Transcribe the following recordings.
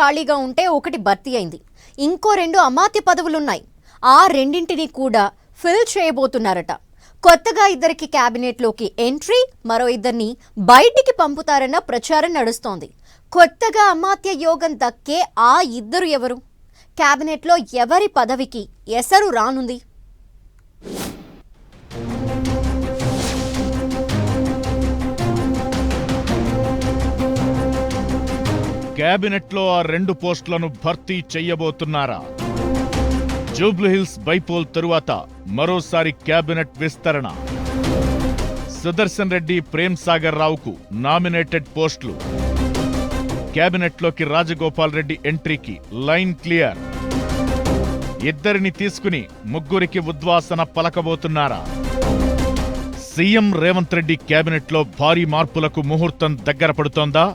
ఖాళీగా ఉంటే ఒకటి భర్తీ అయింది. ఇంకో రెండు అమాత్య పదవులున్నాయి. ఆ రెండింటిని కూడా ఫిల్ చేయబోతున్నారట. కొత్తగా ఇద్దరికి క్యాబినెట్లోకి ఎంట్రీ మరో ఇద్దరిని బయటికి పంపుతారన్న ప్రచారం నడుస్తోంది. కొత్తగా అమాత్య యోగం దక్కే ఆ ఇద్దరు ఎవరు? క్యాబినెట్లో ఎవరి పదవికి ఎసరు రానుంది? కేబినెట్లో ఆ రెండు పోస్టులను భర్తీ చెయ్యబోతున్నారా జూబ్లీహిల్స్ బైపోల్ తరువాత మరోసారి కేబినెట్ విస్తరణ. సుదర్శన్ రెడ్డి ప్రేమ్ సాగర్ రావుకు నామినేటెడ్ పోస్టులు. కేబినెట్లోకి రాజగోపాల్ రెడ్డి ఎంట్రీకి లైన్ క్లియర్. ఇద్దరిని తీసుకుని ముగ్గురికి ఉద్వాసన పలకబోతున్నారా? సీఎం రేవంత్ రెడ్డి కేబినెట్లో భారీ మార్పులకు ముహూర్తం దగ్గర పడుతోందా?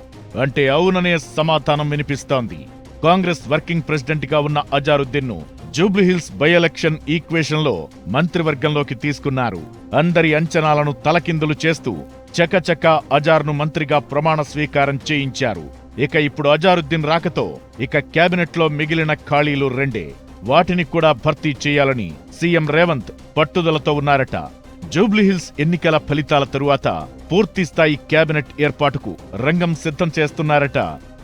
అంటే అవుననే సమాధానం వినిపిస్తోంది. కాంగ్రెస్ వర్కింగ్ ప్రెసిడెంట్గా ఉన్న అజారుద్దీన్ను జూబ్లీహిల్స్ బై ఎలక్షన్ ఈక్వేషన్లో మంత్రివర్గంలోకి తీసుకున్నారు. అందరి అంచనాలను తలకిందులు చేస్తూ చకచక అజార్ను మంత్రిగా ప్రమాణ స్వీకారం చేయించారు. ఇక ఇప్పుడు అజారుద్దీన్ రాకతో ఇక క్యాబినెట్లో మిగిలిన ఖాళీలు రెండే. వాటిని కూడా భర్తీ చేయాలని సీఎం రేవంత్ పట్టుదలతో ఉన్నారట. జూబ్లీహిల్స్ ఎన్నికల ఫలితాల తరువాత పూర్తిస్థాయి కేబినెట్ ఏర్పాటుకు రంగం సిద్ధం చేస్తున్నారట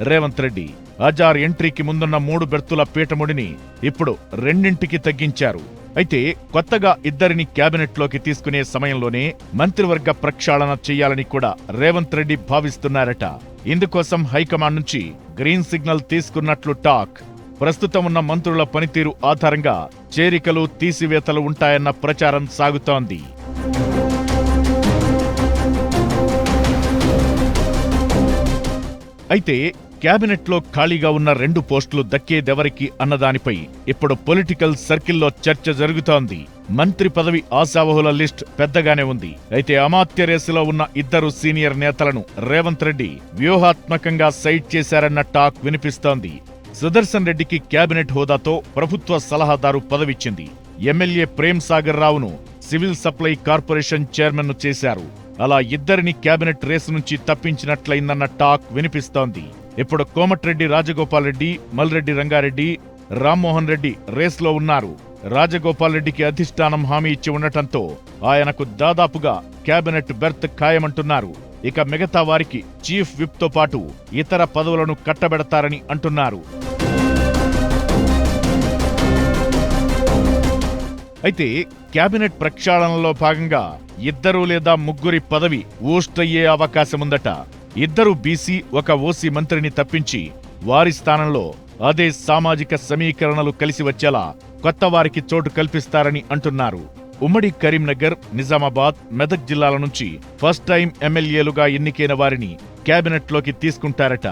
రేవంత్ రెడ్డి. అజార్ ఎంట్రీకి ముందున్న మూడు బెర్తుల పీఠముడిని ఇప్పుడు రెండింటికి తగ్గించారు. అయితే కొత్తగా ఇద్దరిని కేబినెట్లోకి తీసుకునే సమయంలోనే మంత్రివర్గ ప్రక్షాళన చేయాలని కూడా రేవంత్ రెడ్డి భావిస్తున్నారట. ఇందుకోసం హైకమాండ్ నుంచి గ్రీన్ సిగ్నల్ తీసుకున్నట్లు టాక్. ప్రస్తుతం ఉన్న మంత్రుల పనితీరు ఆధారంగా చేరికలు తీసివేతలు ఉంటాయన్న ప్రచారం సాగుతోంది. అయితే క్యాబినెట్లో ఖాళీగా ఉన్న రెండు పోస్టులు దక్కేదెవరికి అన్నదానిపై ఇప్పుడు పొలిటికల్ సర్కిల్లో చర్చ జరుగుతోంది. మంత్రి పదవి ఆశావహుల లిస్ట్ పెద్దగానే ఉంది. అయితే అమాత్య రేసులో ఉన్న ఇద్దరు సీనియర్ నేతలను రేవంత్ రెడ్డి వ్యూహాత్మకంగా సైట్ చేశారన్న టాక్ వినిపిస్తోంది. సుదర్శన్ రెడ్డికి కేబినెట్ హోదాతో ప్రభుత్వ సలహాదారు పదవిచ్చింది. ఎమ్మెల్యే ప్రేమ్ సాగర్ రావును సివిల్ సప్లై కార్పొరేషన్ చైర్మన్ చేశారు. అలా ఇద్దరిని కేబినెట్ రేసు నుంచి తప్పించినట్లయిందన్న టాక్ వినిపిస్తోంది. ఇప్పుడు కోమటిరెడ్డి రాజగోపాల్ రెడ్డి మల్రెడ్డి రంగారెడ్డి రామ్మోహన్ రెడ్డి రేస్లో ఉన్నారు. రాజగోపాల్ రెడ్డికి అధిష్టానం హామీ ఇచ్చి ఉండటంతో ఆయనకు దాదాపుగా కేబినెట్ బెర్త్ ఖాయమంటున్నారు. ఇక మిగతా వారికి చీఫ్ విప్తో పాటు ఇతర పదవులను కట్టబెడతారని అంటున్నారు. అయితే కేబినెట్ ప్రక్షాళనలో భాగంగా ఇద్దరు లేదా ముగ్గురి పదవి ఊస్టయ్యే అవకాశముందట. ఇద్దరు బీసీ ఒక ఓసీ మంత్రిని తప్పించి వారి స్థానంలో అదే సామాజిక సమీకరణలు కలిసి వచ్చేలా కొత్త వారికి చోటు కల్పిస్తారని అంటున్నారు. ఉమ్మడి కరీంనగర్ నిజామాబాద్ మెదక్ జిల్లాల నుంచి ఫస్ట్ టైం ఎమ్మెల్యేలుగా ఎన్నికైన వారిని కేబినెట్లోకి తీసుకుంటారట.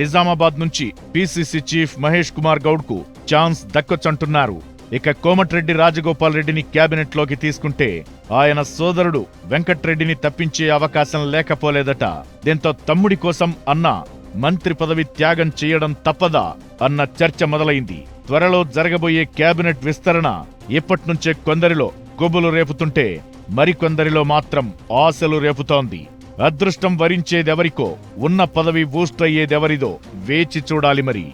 నిజామాబాద్ నుంచి పిసిసి చీఫ్ మహేష్ కుమార్ గౌడ్కు ఛాన్స్ దక్కొచ్చంటున్నారు. ఇక కోమటిరెడ్డి రాజగోపాల్ రెడ్డిని కేబినెట్లోకి తీసుకుంటే ఆయన సోదరుడు వెంకట్రెడ్డిని తప్పించే అవకాశం లేకపోలేదట. దీంతో తమ్ముడి కోసం అన్న మంత్రి పదవి త్యాగం చేయడం తప్పదా అన్న చర్చ మొదలైంది. త్వరలో జరగబోయే కేబినెట్ విస్తరణ ఇప్పట్నుంచే కొందరిలో కొబ్బులు రేపుతుంటే మరికొందరిలో మాత్రం ఆశలు రేపుతోంది. అదృష్టం వరించేదెవరికో ఉన్న పదవి బూస్ట్ అయ్యేదెవరిదో వేచి చూడాలి మరి.